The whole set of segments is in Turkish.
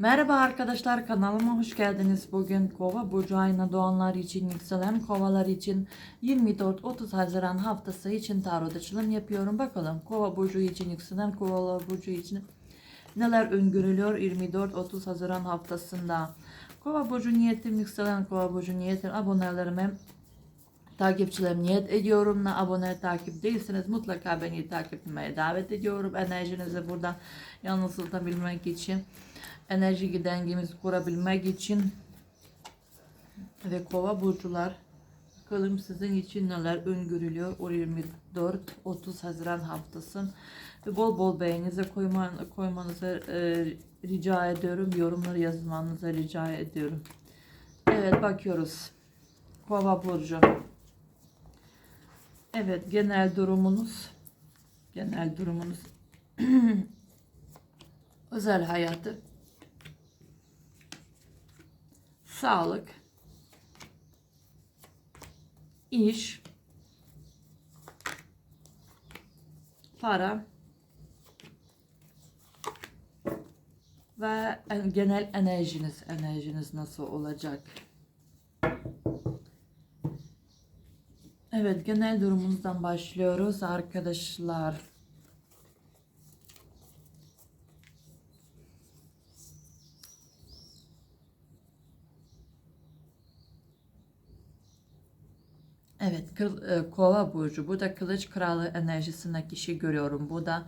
Merhaba arkadaşlar kanalıma hoş geldiniz. Bugün Kova burcu ayına doğanlar için, yükselen kovalar için 24-30 Haziran haftası için tarot açılım yapıyorum. Bakalım Kova burcu için, yükselen kovalar burcu için neler öngörülüyor 24-30 Haziran haftasında. Kova burcu niyetim, yükselen Kova burcu niyetim abonelerime takipçilerim niyet ediyorum. Ne abone takip değilseniz mutlaka beni takip etmeye davet ediyorum. Enerjinizi buradan yansıtabilmek için enerji dengemizi kurabilmek için ve kova burcular bakalım sizin için neler öngörülüyor? O 24-30 Haziran haftasın ve bol bol beğeninize koyman, koymanızı e, rica ediyorum. Yorumları yazmanızı rica ediyorum. Evet bakıyoruz. Kova burcu. Evet genel durumunuz. Genel durumunuz. Özel hayatı sağlık, iş, para ve en- genel enerjiniz, enerjiniz nasıl olacak? Evet, genel durumunuzdan başlıyoruz arkadaşlar. Evet, kıl- e, kova burcu. Burada kılıç kralı enerjisinde kişi görüyorum. Bu da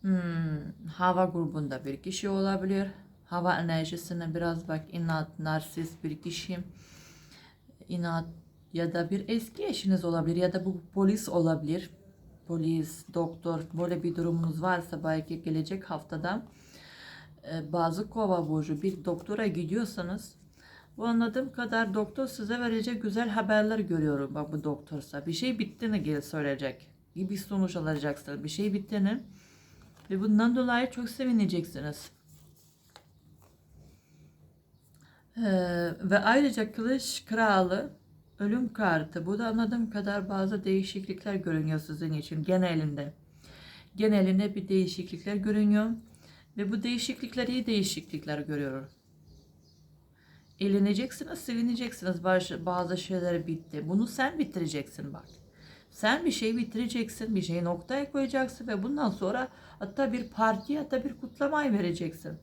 hmm, hava grubunda bir kişi olabilir. Hava enerjisine biraz bak inat, narsist bir kişi. İnat ya da bir eski eşiniz olabilir ya da bu polis olabilir. Polis, doktor böyle bir durumunuz varsa belki gelecek haftada e, bazı kova burcu bir doktora gidiyorsanız bu anladığım kadar doktor size verecek güzel haberler görüyorum. Bak bu doktorsa. Bir şey bittiğini geri söyleyecek. Bir sonuç alacaksınız. Bir şey bittiğini. Ve bundan dolayı çok sevineceksiniz. Ee, ve ayrıca kılıç kralı ölüm kartı. Bu da anladığım kadar bazı değişiklikler görünüyor sizin için genelinde. Genelinde bir değişiklikler görünüyor. Ve bu değişiklikler iyi değişiklikler görüyorum. Eğleneceksiniz, sevineceksiniz. Bazı, bazı şeyler bitti. Bunu sen bitireceksin bak. Sen bir şey bitireceksin, bir şeyi noktaya koyacaksın ve bundan sonra hatta bir parti hatta bir kutlamayı vereceksin.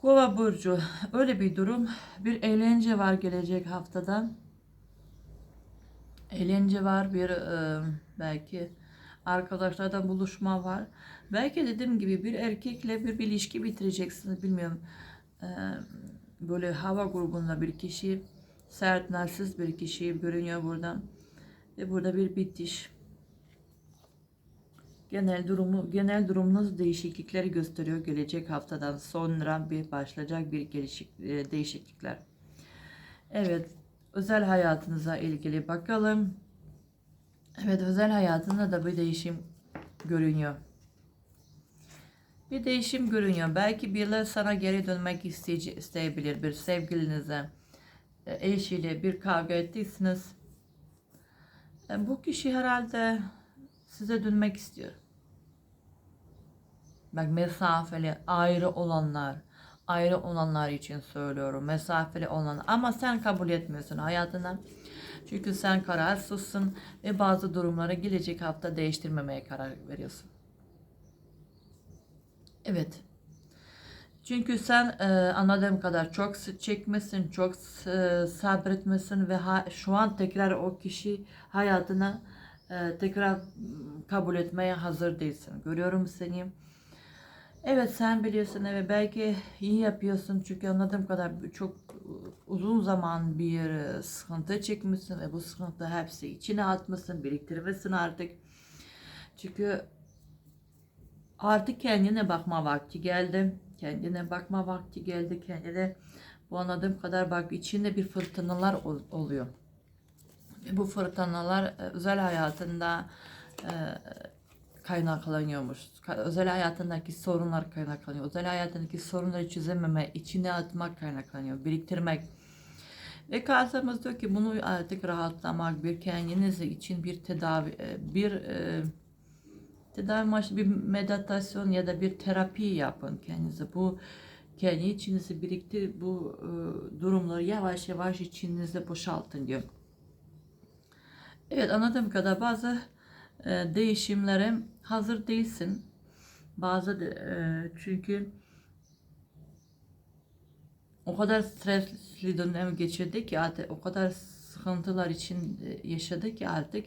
Kova burcu öyle bir durum. Bir eğlence var gelecek haftada. Eğlence var bir e, belki arkadaşlardan buluşma var. Belki dediğim gibi bir erkekle bir, ilişki bitireceksiniz bilmiyorum. Ee, böyle hava grubunda bir kişi sert narsist bir kişi görünüyor buradan. Ve burada bir bitiş. Genel durumu genel durumunuz değişiklikleri gösteriyor gelecek haftadan sonra bir başlayacak bir gelişik, e, değişiklikler. Evet, özel hayatınıza ilgili bakalım. Evet, özel hayatında da bir değişim görünüyor. Bir değişim görünüyor. Belki birileri sana geri dönmek isteye- isteyebilir. Bir sevgilinize, e, eşiyle bir kavga ettiyseniz. e, Bu kişi herhalde size dönmek istiyor. Bak mesafeli, ayrı olanlar, ayrı olanlar için söylüyorum. Mesafeli olan ama sen kabul etmiyorsun hayatından. Çünkü sen kararsızsın ve bazı durumları gelecek hafta değiştirmemeye karar veriyorsun. Evet. Çünkü sen e, anladığım kadar çok çekmesin, çok e, sabretmesin ve ha, şu an tekrar o kişi hayatına e, tekrar kabul etmeye hazır değilsin. Görüyorum seni. Evet sen biliyorsun evet belki iyi yapıyorsun çünkü anladığım kadar çok uzun zaman bir sıkıntı çekmişsin ve bu sıkıntı hepsi içine atmışsın, biriktirmesin artık. Çünkü Artık kendine bakma vakti geldi. Kendine bakma vakti geldi. Kendine bu anladığım kadar bak içinde bir fırtınalar ol- oluyor. Ve bu fırtınalar özel hayatında kaynaklanıyormuş. Ka- Özel hayatındaki sorunlar kaynaklanıyor. Özel hayatındaki sorunları çözememe, içine atmak kaynaklanıyor. Biriktirmek. Ve karşımız diyor ki bunu artık rahatlamak, bir kendiniz için bir tedavi, e, bir e, Tedavi amaçlı bir meditasyon ya da bir terapi yapın kendinize. Bu kendi içinizi biriktir, bu e, durumları yavaş yavaş içinizde boşaltın diyor. Evet anladığım kadar bazı e, değişimlere hazır değilsin. Bazı de- e, çünkü o kadar stresli dönem geçirdik ki artık o kadar sıkıntılar için e, yaşadık ki artık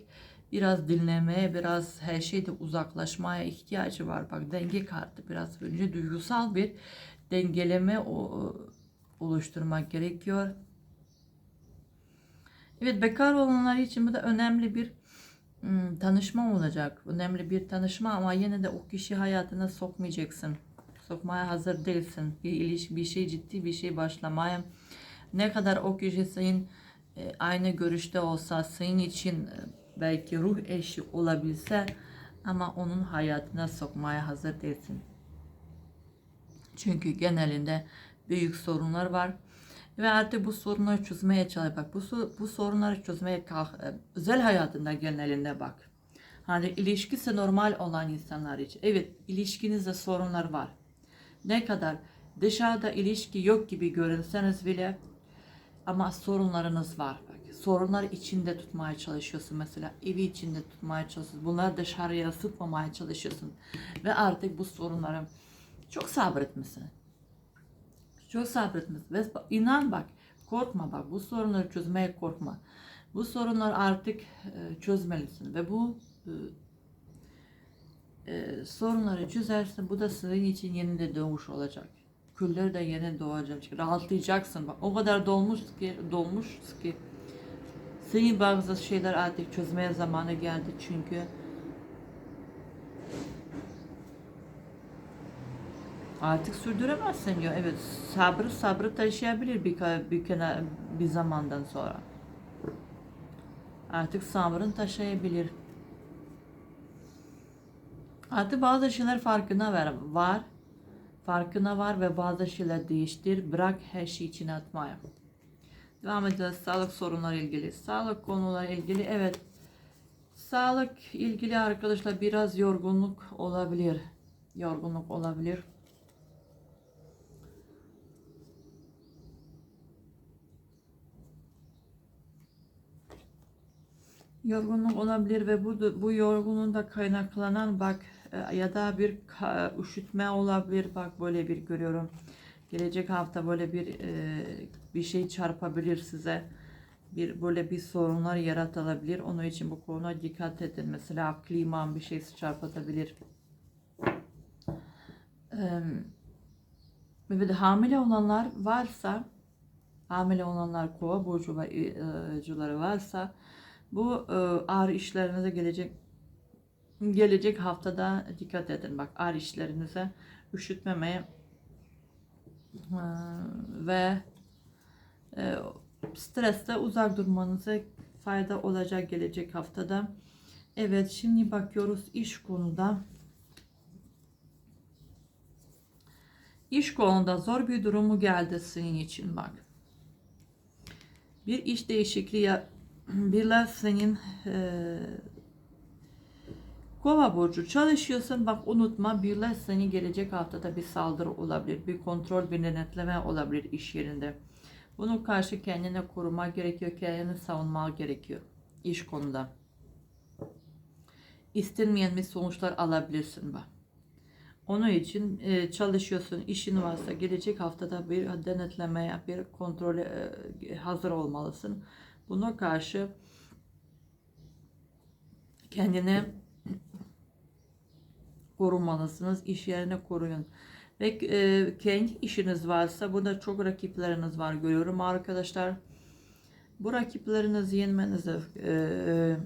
biraz dinlemeye, biraz her şeyde uzaklaşmaya ihtiyacı var. Bak denge kartı biraz önce duygusal bir dengeleme o, oluşturmak gerekiyor. Evet bekar olanlar için bu da önemli bir ım, tanışma olacak. Önemli bir tanışma ama yine de o kişi hayatına sokmayacaksın. Sokmaya hazır değilsin. Bir ilişki, bir şey ciddi bir şey başlamaya. Ne kadar o kişi senin e, aynı görüşte olsa, senin için e, belki ruh eşi olabilse ama onun hayatına sokmaya hazır değilsin. Çünkü genelinde büyük sorunlar var. Ve artık bu sorunları çözmeye çalış. Bak bu, bu sorunları çözmeye kalk. e, Özel hayatında genelinde bak. Hani ilişkisi normal olan insanlar için. Evet ilişkinizde sorunlar var. Ne kadar dışarıda ilişki yok gibi görünseniz bile ama sorunlarınız var. Bak, sorunlar içinde tutmaya çalışıyorsun mesela. Evi içinde tutmaya çalışıyorsun. Bunları dışarıya yansıtmamaya çalışıyorsun. Ve artık bu sorunları çok sabretmesin. Çok sabretmesin. Ve inan bak korkma bak bu sorunları çözmeye korkma. Bu sorunları artık e, çözmelisin ve bu e, e, sorunları çözersin. Bu da senin için yeni de doğmuş olacak. Küller de yeni doğacak. Rahatlayacaksın. Bak o kadar dolmuş ki dolmuş ki senin bazı şeyler artık çözmeye zamanı geldi çünkü artık sürdüremezsin diyor. Evet sabrı sabrı taşıyabilir bir, bir, kenar, bir zamandan sonra. Artık sabrın taşıyabilir. Artık bazı şeyler farkına var, var. Farkına var ve bazı şeyler değiştir. Bırak her şeyi içine atmaya. Devam edeceğiz. Sağlık sorunları ilgili. Sağlık konuları ilgili. Evet. Sağlık ilgili arkadaşlar biraz yorgunluk olabilir. Yorgunluk olabilir. Yorgunluk olabilir ve bu bu yorgunluğun da kaynaklanan bak e, ya da bir üşütme olabilir bak böyle bir görüyorum. Gelecek hafta böyle bir e, bir şey çarpabilir size. Bir böyle bir sorunlar yaratılabilir. Onun için bu konuya dikkat edin. Mesela klima bir şey çarpıtabilir. Eee ve de hamile olanlar varsa hamile olanlar kova burcu e, cüları varsa bu e, ağrı işlerinize gelecek gelecek haftada dikkat edin. Bak ağrı işlerinize üşütmemeye e, ve e, streste uzak durmanıza fayda olacak gelecek haftada. Evet şimdi bakıyoruz iş konuda. İş konuda zor bir durumu geldi senin için bak. Bir iş değişikliği Birler senin eee Kova burcu çalışıyorsun bak unutma birler seni gelecek haftada bir saldırı olabilir. Bir kontrol bir denetleme olabilir iş yerinde. Bunu karşı kendine koruma gerekiyor. Kendini savunma gerekiyor. iş konuda. İstenmeyen bir sonuçlar alabilirsin bak. Onun için e, çalışıyorsun, işin varsa gelecek haftada bir denetlemeye, bir kontrole e, hazır olmalısın. Buna karşı kendini korumalısınız. İş yerine koruyun. Ve e, kendi işiniz varsa burada çok rakipleriniz var görüyorum arkadaşlar. Bu rakiplerinizi yenmenize e,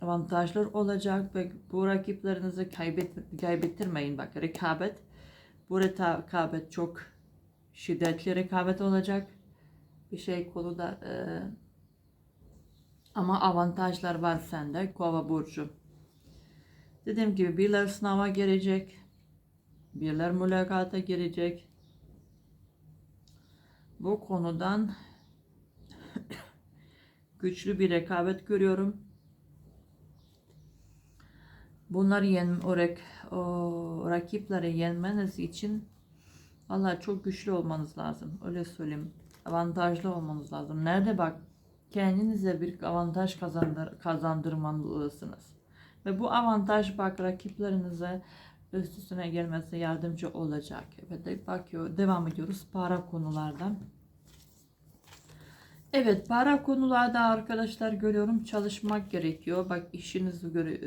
avantajlar olacak ve bu rakiplerinizi kaybet, kaybettirmeyin. Bak rekabet, bu rekabet çok şiddetli rekabet olacak. Bir şey konuda e, ama avantajlar var sende kova burcu. Dediğim gibi birler sınava girecek. Birler mülakata girecek. Bu konudan güçlü bir rekabet görüyorum. bunları yen, o, rak, o rakipleri yenmeniz için Vallahi çok güçlü olmanız lazım. Öyle söyleyeyim. Avantajlı olmanız lazım. Nerede bak kendinize bir avantaj kazandır, kazandırmalısınız. Ve bu avantaj bak rakiplerinize üst üstüne gelmesine yardımcı olacak. Evet bakıyor. Devam ediyoruz para konulardan. Evet para konularda arkadaşlar görüyorum çalışmak gerekiyor. Bak işinizi göre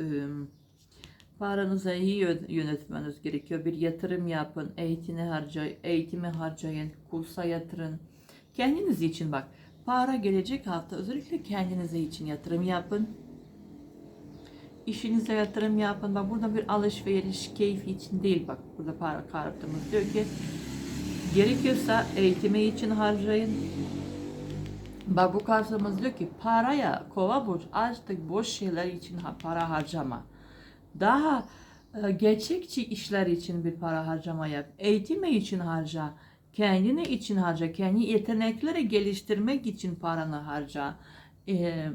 Paranızı iyi yö- yönetmeniz gerekiyor. Bir yatırım yapın, eğitimi harcayın, eğitimi harcayın, kursa yatırın. Kendiniz için bak. Para gelecek hafta özellikle kendinize için yatırım yapın. İşinize yatırım yapın. Bak burada bir alışveriş keyfi için değil bak. Burada para kartımız diyor ki gerekiyorsa eğitimi için harcayın. Bak bu kartımız diyor ki paraya kova burç artık boş şeyler için para harcama daha e, gerçekçi işler için bir para harcama yap. Eğitimi için harca. Kendini için harca. Kendi yetenekleri geliştirmek için paranı harca. E,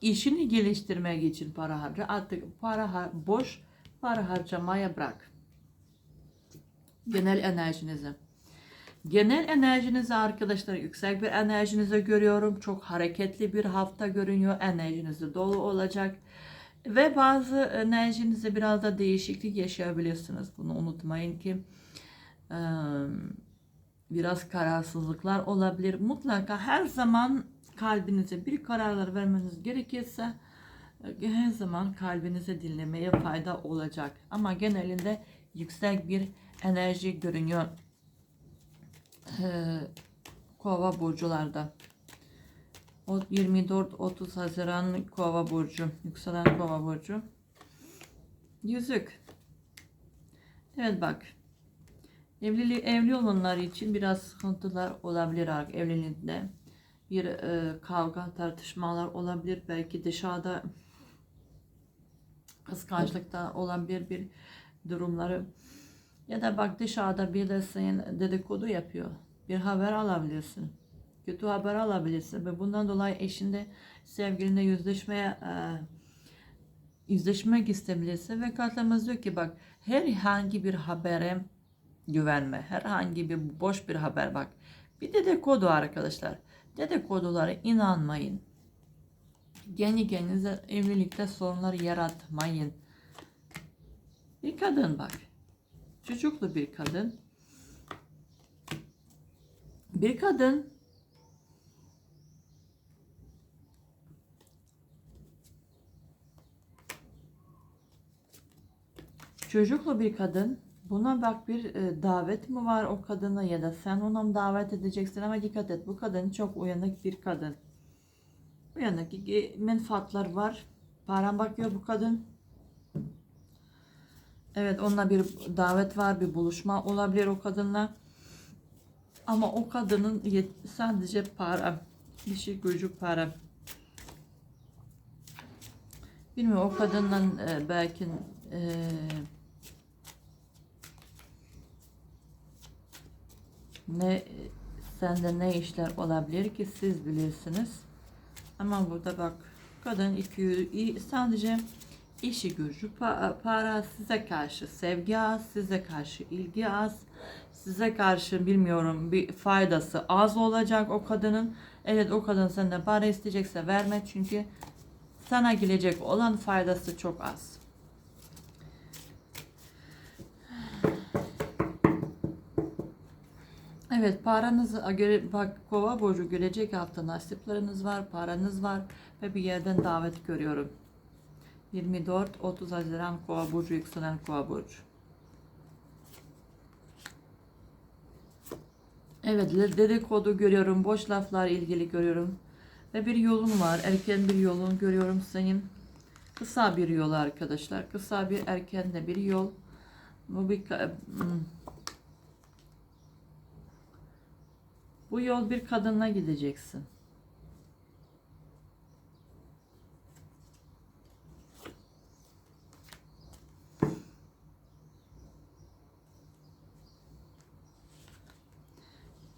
işini geliştirmek için para harca. Artık para har- boş para harcamaya bırak. Genel enerjinizi. Genel enerjinizi arkadaşlar yüksek bir enerjinizi görüyorum. Çok hareketli bir hafta görünüyor. Enerjiniz dolu olacak. Ve bazı enerjinizde biraz da değişiklik yaşayabilirsiniz. Bunu unutmayın ki eee, biraz kararsızlıklar olabilir. Mutlaka her zaman kalbinize bir kararlar vermeniz gerekirse e, her zaman kalbinize dinlemeye fayda olacak. Ama genelinde yüksek bir enerji görünüyor eee, kova burcularda. O 24-30 Haziran Kova burcu, yükselen Kova burcu. Yüzük. Evet bak. Evli evli olanlar için biraz sıkıntılar olabilir evliliğinde. Bir e, kavga, tartışmalar olabilir. Belki dışarıda kıskançlıkta olabilir bir durumları. Ya da bak dışarıda bir de senin dedikodu yapıyor. Bir haber alabilirsin kötü haber alabilirsin ve bundan dolayı eşinde sevgilinle yüzleşmeye e, yüzleşmek isteyebilirsin ve kartlarımız diyor ki bak herhangi bir habere güvenme. Herhangi bir boş bir haber bak. Bir dedikodu arkadaşlar. Dedikodulara inanmayın. Kendi kendinize evlilikte sorunlar yaratmayın. Bir kadın bak. Çocuklu bir kadın. Bir kadın Çocuklu bir kadın. Buna bak bir e, davet mi var o kadına ya da sen ona mı davet edeceksin ama dikkat et bu kadın çok uyanık bir kadın. Uyanık menfaatlar var. Paran bakıyor bu kadın. Evet onunla bir davet var bir buluşma olabilir o kadınla. Ama o kadının sadece para. Şey gücü para. Bilmiyorum o kadından e, belki e, ne sende ne işler olabilir ki siz bilirsiniz. Ama burada bak kadın iki sadece işi gücü pa- para size karşı sevgi az, size karşı ilgi az, size karşı bilmiyorum bir faydası az olacak o kadının. Evet o kadın senden para isteyecekse verme çünkü sana gelecek olan faydası çok az. Evet paranız göre bak kova burcu gelecek hafta nasipleriniz var, paranız var ve bir yerden davet görüyorum. 24-30 Haziran kova burcu yükselen kova burcu. Evet dedikodu görüyorum, boş laflar ilgili görüyorum. Ve bir yolun var, erken bir yolun görüyorum senin. Kısa bir yol arkadaşlar, kısa bir erken de bir yol. Bu bir ka- hmm. Bu yol bir kadınla gideceksin.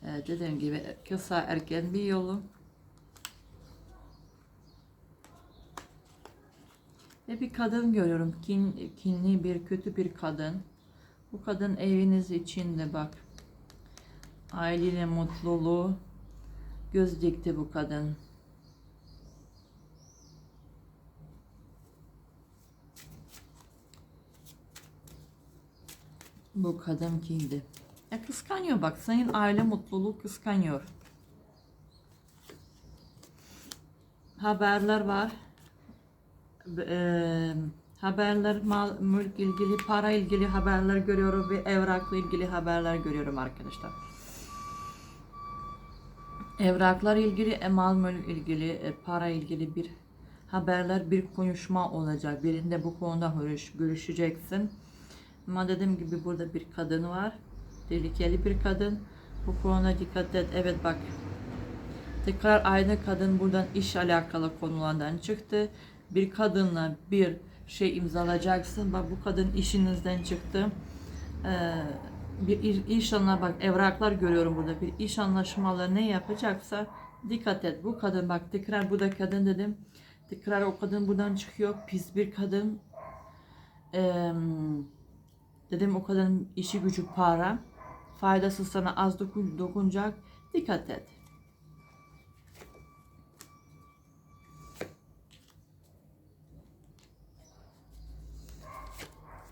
Evet, dediğim gibi kısa erken bir yolu. Ve bir kadın görüyorum. Kin, kinli bir kötü bir kadın. Bu kadın eviniz içinde bak. Aileyle mutluluğu göz dikti bu kadın. Bu kadın kimdi? Ya kıskanıyor bak. Senin aile mutluluğu kıskanıyor. Haberler var. Eee, haberler mal, mülk ilgili, para ilgili haberler görüyorum ve evrakla ilgili haberler görüyorum arkadaşlar. Evraklar ilgili, e, mal ilgili, e, para ilgili bir haberler, bir konuşma olacak. Birinde bu konuda görüş, görüşeceksin. Ama dediğim gibi burada bir kadın var. Tehlikeli bir kadın. Bu konuda dikkat et. Evet bak. Tekrar aynı kadın buradan iş alakalı konulardan çıktı. Bir kadınla bir şey imzalayacaksın. Bak bu kadın işinizden çıktı. Ee, bir iş, anla bak evraklar görüyorum burada. Bir iş anlaşmaları ne yapacaksa dikkat et. Bu kadın bak tekrar bu da kadın dedim. Tekrar o kadın buradan çıkıyor. Pis bir kadın. Eee Dedim o kadının işi gücü para. Faydası sana az dokun, dokunacak. Dikkat et.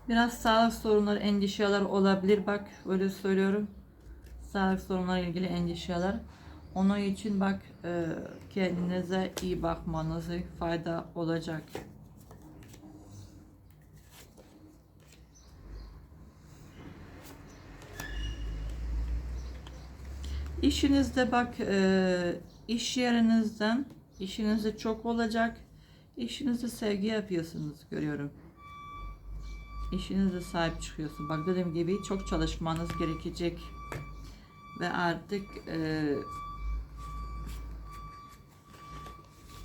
Biraz sağlık sorunları, endişeler olabilir. Bak öyle söylüyorum. Sağlık sorunları ilgili endişeler. Onun için bak e, kendinize iyi bakmanızı fayda olacak. İşinizde bak e, iş yerinizden işinizde çok olacak. İşinizde sevgi yapıyorsunuz görüyorum. İşinize sahip çıkıyorsun. Bak dediğim gibi çok çalışmanız gerekecek. Ve artık e,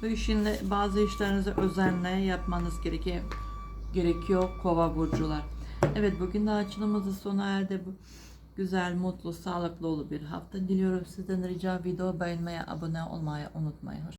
bu işinde bazı işlerinizi özenle yapmanız gerekiyor. Gerekiyor kova burcular. Evet bugün de açılımımızın sona erdi. Bu güzel, mutlu, sağlıklı olur bir hafta diliyorum. Sizden rica video beğenmeye, abone olmayı unutmayın.